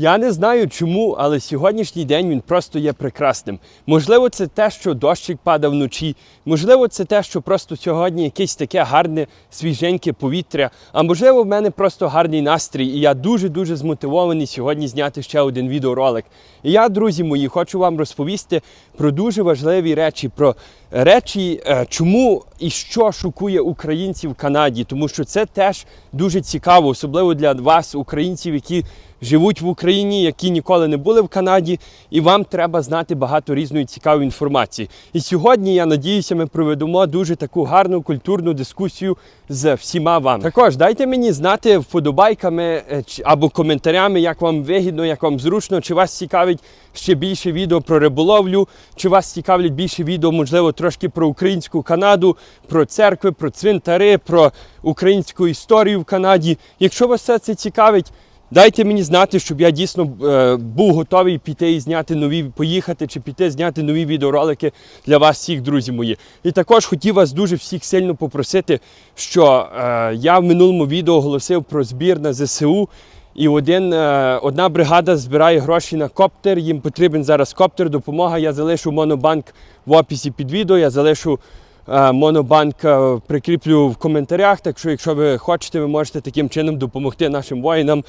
Я не знаю чому, але сьогоднішній день він просто є прекрасним. Можливо, це те, що дощик падав вночі, можливо, це те, що просто сьогодні якесь таке гарне свіженьке повітря. А можливо, в мене просто гарний настрій, і я дуже-дуже змотивований сьогодні зняти ще один відеоролик. І я, друзі мої, хочу вам розповісти про дуже важливі речі, про речі, е, чому і що шокує українців в Канаді, тому що це теж дуже цікаво, особливо для вас, українців, які живуть в Україні, які ніколи не були в Канаді, і вам треба знати багато різної цікавої інформації. І сьогодні я надіюся, ми проведемо дуже таку гарну культурну дискусію з всіма вами. Також дайте мені знати вподобайками е, або коментарями, як вам вигідно, як вам зручно, чи вас цікавить ще більше відео про риболовлю, чи вас цікавлять більше відео, можливо, трошки про українську Канаду, про церкви, про цвинтари, про українську історію в Канаді. Якщо вас все це цікавить, Дайте мені знати, щоб я дійсно е, був готовий піти і зняти нові, поїхати чи піти зняти нові відеоролики для вас, всіх, друзі мої. І також хотів вас дуже всіх сильно попросити, що е, я в минулому відео оголосив про збір на ЗСУ. І один, е, одна бригада збирає гроші на коптер. Їм потрібен зараз коптер, допомога. Я залишу монобанк в описі під відео. Я залишу е, монобанк е, прикріплю в коментарях. Так що, якщо ви хочете, ви можете таким чином допомогти нашим воїнам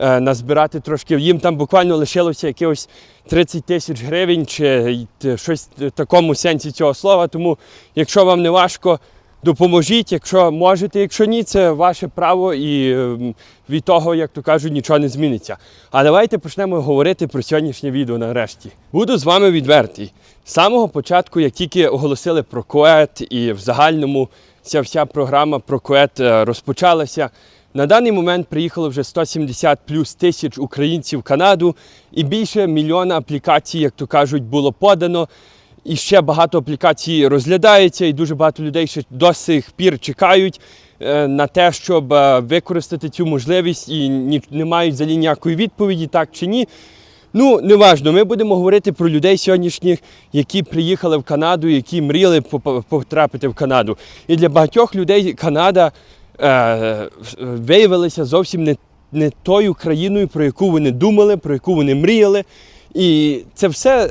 назбирати трошки. Їм там буквально лишилося якихось 30 тисяч гривень чи щось в такому сенсі цього слова. Тому, якщо вам не важко, допоможіть, якщо можете, якщо ні, це ваше право і ем, від того, як то кажуть, нічого не зміниться. А давайте почнемо говорити про сьогоднішнє відео нарешті. Буду з вами відвертий. З самого початку, як тільки оголосили про КОЕТ і в загальному ця вся програма про КОЕТ розпочалася. На даний момент приїхало вже 170 плюс тисяч українців в Канаду, і більше мільйона аплікацій, як то кажуть, було подано. І ще багато аплікацій розглядається, і дуже багато людей ще до сих пір чекають е, на те, щоб е, використати цю можливість і не мають взагалі ніякої відповіді, так чи ні. Ну, неважно, ми будемо говорити про людей сьогоднішніх, які приїхали в Канаду, які мріяли потрапити в Канаду. І для багатьох людей Канада е, виявилася зовсім не, не тою країною, про яку вони думали, про яку вони мріяли. І це все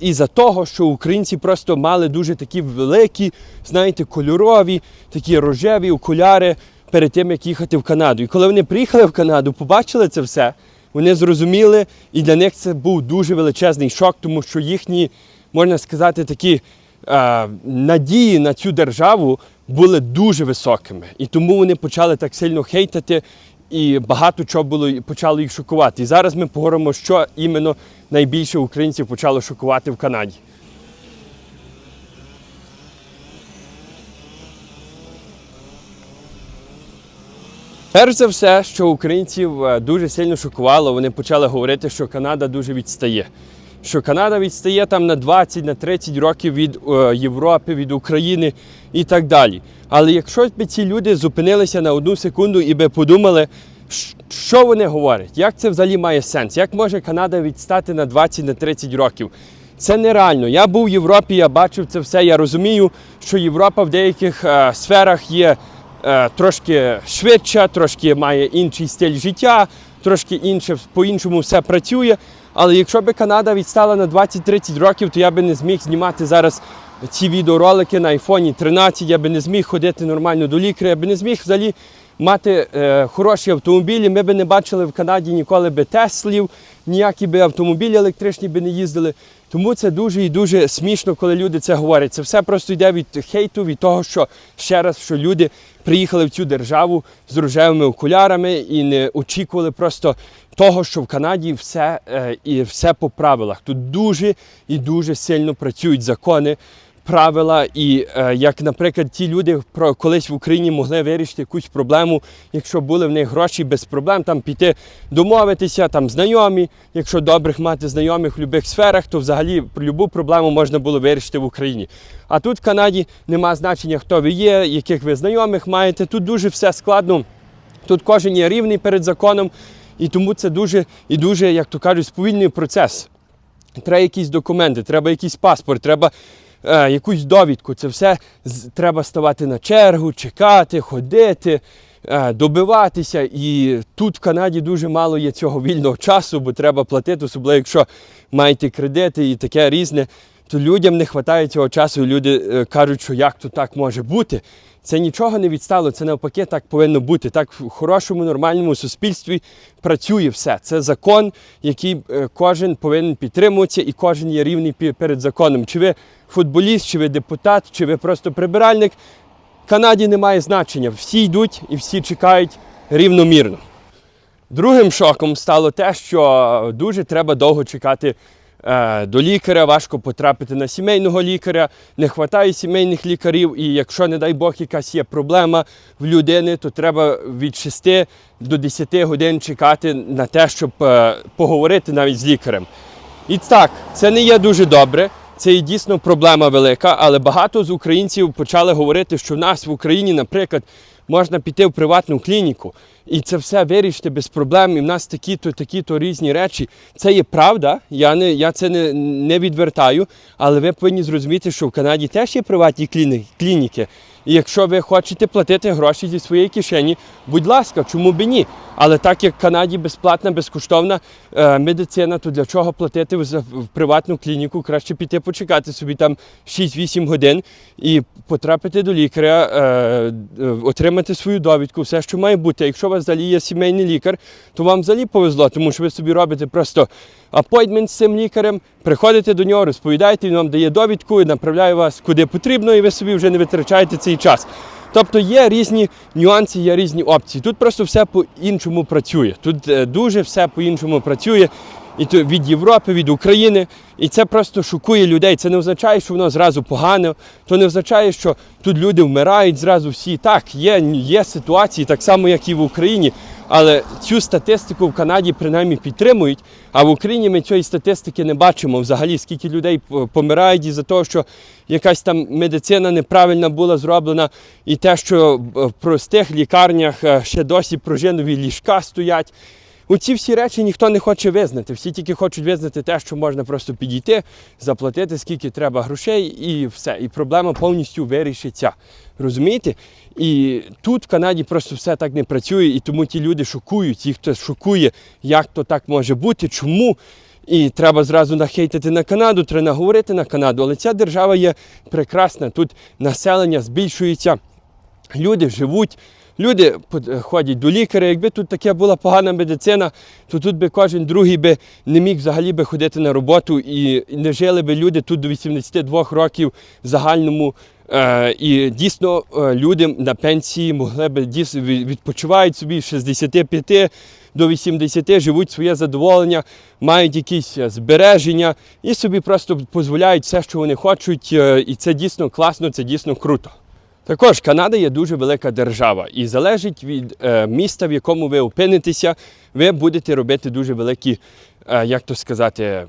із-за того, що українці просто мали дуже такі великі, знаєте, кольорові, такі рожеві окуляри перед тим, як їхати в Канаду. І коли вони приїхали в Канаду, побачили це все, вони зрозуміли, і для них це був дуже величезний шок, тому що їхні, можна сказати, такі е, надії на цю державу були дуже високими. І тому вони почали так сильно хейтити, і багато чого було почало їх шокувати. І зараз ми поговоримо, що іменно найбільше українців почало шокувати в Канаді. Перш за все, що українців е, дуже сильно шокувало, вони почали говорити, що Канада дуже відстає. Що Канада відстає там на 20, на 30 років від е, Європи, від України і так далі. Але якщо б ці люди зупинилися на одну секунду і би подумали, що вони говорять, як це взагалі має сенс, як може Канада відстати на 20 на 30 років? Це нереально. Я був в Європі, я бачив це все. Я розумію, що Європа в деяких е, сферах є е, трошки швидша, трошки має інший стиль життя, трошки інше по-іншому все працює. Але якщо б Канада відстала на 20-30 років, то я би не зміг знімати зараз ці відеоролики на айфоні 13, я би не зміг ходити нормально до лікаря, я би не зміг взагалі мати е, хороші автомобілі. Ми би не бачили в Канаді ніколи би Теслів, ніякі би автомобілі електричні би не їздили. Тому це дуже і дуже смішно, коли люди це говорять. Це все просто йде від хейту, від того, що ще раз, що люди приїхали в цю державу з рожевими окулярами і не очікували просто того, що в Канаді все е, і все по правилах. Тут дуже і дуже сильно працюють закони. Правила, і е, як, наприклад, ті люди про колись в Україні могли вирішити якусь проблему, якщо були в них гроші без проблем, там піти домовитися, там знайомі. Якщо добрих мати знайомих в будь-яких сферах, то взагалі будь-яку проблему можна було вирішити в Україні. А тут в Канаді нема значення, хто ви є, яких ви знайомих маєте. Тут дуже все складно. Тут кожен є рівний перед законом, і тому це дуже і дуже, як то кажуть, сповільнений процес. Треба якісь документи, треба якийсь паспорт, треба е, якусь довідку. Це все з- треба ставати на чергу, чекати, ходити. е, добиватися. І тут в Канаді дуже мало є цього вільного часу, бо треба платити, особливо якщо маєте кредити і таке різне. То людям не вистачає цього часу, і люди е, кажуть, що як то так може бути. Це нічого не відстало, це навпаки так повинно бути. Так в хорошому, нормальному суспільстві працює все. Це закон, який е, кожен повинен підтримуватися, і кожен є рівний перед законом. Чи ви футболіст, чи ви депутат, чи ви просто прибиральник. В Канаді немає значення. Всі йдуть і всі чекають рівномірно. Другим шоком стало те, що дуже треба довго чекати е, до лікаря, важко потрапити на сімейного лікаря, не вистачає сімейних лікарів, і якщо, не дай Бог, якась є проблема в людини, то треба від 6 до 10 годин чекати на те, щоб е, поговорити навіть з лікарем. І так, це не є дуже добре. Це є дійсно проблема велика, але багато з українців почали говорити, що в нас в Україні, наприклад, можна піти в приватну клініку і це все вирішити без проблем. І в нас такі-то, такі-то різні речі. Це є правда. Я не я це не, не відвертаю, але ви повинні зрозуміти, що в Канаді теж є приватні кліни- клініки. І якщо ви хочете платити гроші зі своєї кишені, будь ласка, чому б ні? Але так як в Канаді безплатна, безкоштовна е, медицина, то для чого платити в, в приватну клініку? Краще піти почекати собі там 6-8 годин і потрапити до лікаря, е, е, отримати свою довідку, все, що має бути. Якщо у вас взагалі є сімейний лікар, то вам взагалі повезло, тому що ви собі робите просто апойдмент з цим лікарем, приходите до нього, розповідаєте, він вам дає довідку і направляє вас куди потрібно, і ви собі вже не витрачаєте цей час. Тобто є різні нюанси, є різні опції. Тут просто все по-іншому працює. Тут е, дуже все по-іншому працює. І то від Європи, від України. І це просто шокує людей. Це не означає, що воно зразу погано. То не означає, що тут люди вмирають зразу всі. Так, є, є ситуації, так само, як і в Україні. Але цю статистику в Канаді принаймні підтримують. А в Україні ми цієї статистики не бачимо взагалі, скільки людей помирають із-за того, що якась там медицина неправильна була зроблена, і те, що в простих лікарнях е, ще досі пружинові ліжка стоять. Оці всі речі ніхто не хоче визнати. Всі тільки хочуть визнати те, що можна просто підійти, заплатити, скільки треба грошей, і все. І проблема повністю вирішиться. Розумієте? І тут в Канаді просто все так не працює, і тому ті люди шокують, їх хтось шокує, як то так може бути, чому. І треба зразу нахейтити на Канаду, треба наговорити на Канаду. Але ця держава є прекрасна. Тут населення збільшується, люди живуть. Люди под- ходять до лікаря. Якби тут таке була погана медицина, то тут би кожен другий би не міг взагалі би ходити на роботу і не жили би люди тут до 82 років в загальному. Е, і дійсно е, люди на пенсії могли би дійсно відпочивають собі з 65 до 80, живуть своє задоволення, мають якісь е, збереження і собі просто дозволяють все, що вони хочуть. е, І це дійсно класно, це дійсно круто. Також Канада є дуже велика держава, і залежить від е, міста, в якому ви опинитеся, ви будете робити дуже великі, е, як то сказати,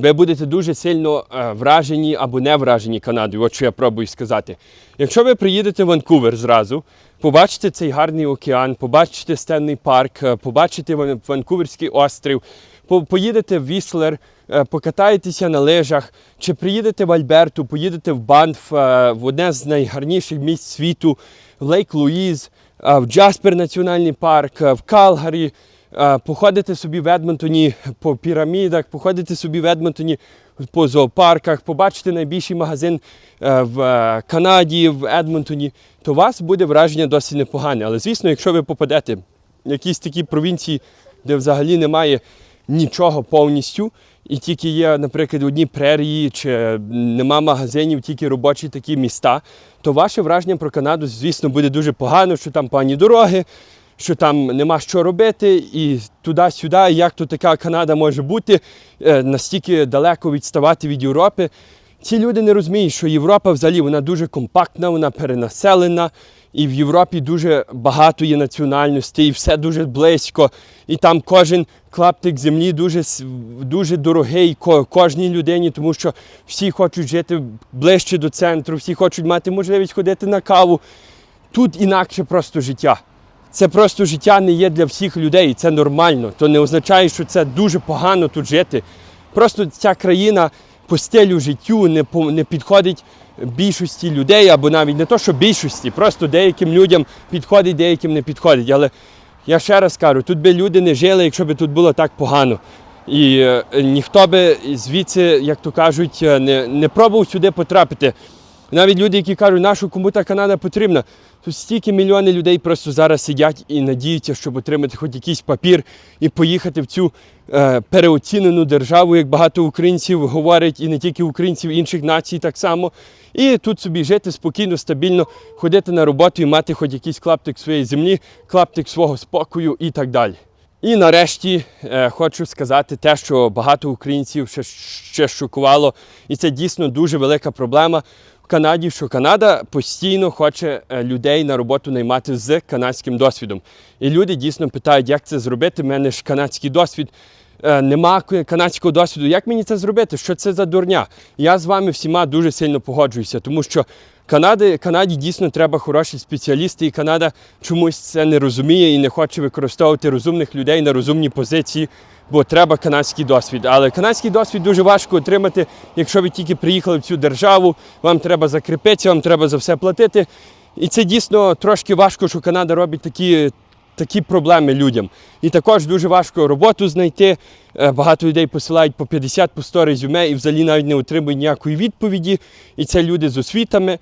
ви будете дуже сильно е, вражені або не вражені Канадою. От що я пробую сказати. Якщо ви приїдете в Ванкувер зразу, побачите цей гарний океан, побачите Стенний парк, е, побачите Ван- Ванкуверський острів, поїдете в Віслер, е, покатаєтеся на лижах, чи приїдете в Альберту, поїдете в Банф, е, в одне з найгарніших місць світу, в Лейк Луїз, е, в Джаспер Національний парк, в Калгарі, походите собі в Едмонтоні по пірамідах, походите собі в Едмонтоні по зоопарках, побачите найбільший магазин в Канаді, в Едмонтоні, то у вас буде враження досить непогане. Але звісно, якщо ви попадете в якісь такі провінції, де взагалі немає нічого повністю, і тільки є, наприклад, одні прерії, чи нема магазинів, тільки робочі такі міста, то ваше враження про Канаду, звісно, буде дуже погано, що там погані дороги, що там нема що робити, і туди-сюди, як то така Канада може бути, е, настільки далеко відставати від Європи. Ці люди не розуміють, що Європа взагалі вона дуже компактна, вона перенаселена, і в Європі дуже багато є національностей, і все дуже близько. І там кожен клаптик землі дуже, дуже дорогий кожній людині, тому що всі хочуть жити ближче до центру, всі хочуть мати можливість ходити на каву. Тут інакше просто життя. Це просто життя не є для всіх людей, і це нормально. То не означає, що це дуже погано тут жити. Просто ця країна по стилю життю не, по- не підходить більшості людей, або навіть не то, що більшості, просто деяким людям підходить, деяким не підходить. Але я ще раз кажу, тут би люди не жили, якщо б тут було так погано. І е, ніхто би звідси, як то кажуть, е, не, не пробував сюди потрапити. Навіть люди, які кажуть, нашу кому та Канада потрібна. Тут стільки мільйони людей просто зараз сидять і надіються, щоб отримати хоч якийсь папір і поїхати в цю е, переоцінену державу, як багато українців говорять, і не тільки українців, інших націй так само. І тут собі жити спокійно, стабільно, ходити на роботу і мати хоч якийсь клаптик своєї землі, клаптик свого спокою і так далі. І нарешті е, хочу сказати те, що багато українців ще, ще шокувало, і це дійсно дуже велика проблема в Канаді, що Канада постійно хоче е, людей на роботу наймати з канадським досвідом. І люди дійсно питають, як це зробити. У мене ж канадський досвід. е, Нема канадського досвіду. Як мені це зробити? Що це за дурня? Я з вами всіма дуже сильно погоджуюся, тому що Канади, Канаді дійсно треба хороші спеціалісти, і Канада чомусь це не розуміє і не хоче використовувати розумних людей на розумні позиції, бо треба канадський досвід. Але канадський досвід дуже важко отримати, якщо ви тільки приїхали в цю державу, вам треба закріпитися, вам треба за все платити. І це дійсно трошки важко, що Канада робить такі. Такі проблеми людям. І також дуже важко роботу знайти. Е, Багато людей посилають по 50 по 100 резюме і взагалі навіть не отримують ніякої відповіді. І це люди з освітами.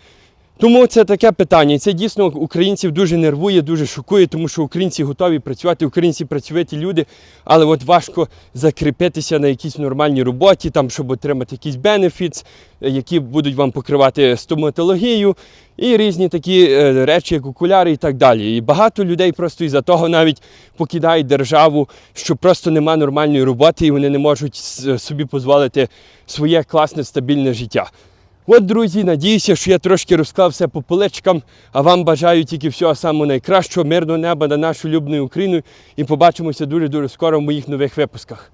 Тому це таке питання. І це дійсно українців дуже нервує, дуже шокує, тому що українці готові працювати, українці працьовиті люди, але от важко закріпитися на якійсь нормальній роботі, там, щоб отримати якийсь бенефіц, е, які будуть вам покривати стоматологію і різні такі е, речі, як окуляри і так далі. І багато людей просто із-за того навіть покидають державу, що просто нема нормальної роботи, і вони не можуть собі дозволити своє класне стабільне життя. От, друзі, надіюся, що я трошки розклав все по поличкам, а вам бажаю тільки всього самого найкращого, мирного неба на нашу любну Україну і побачимося дуже-дуже скоро в моїх нових випусках.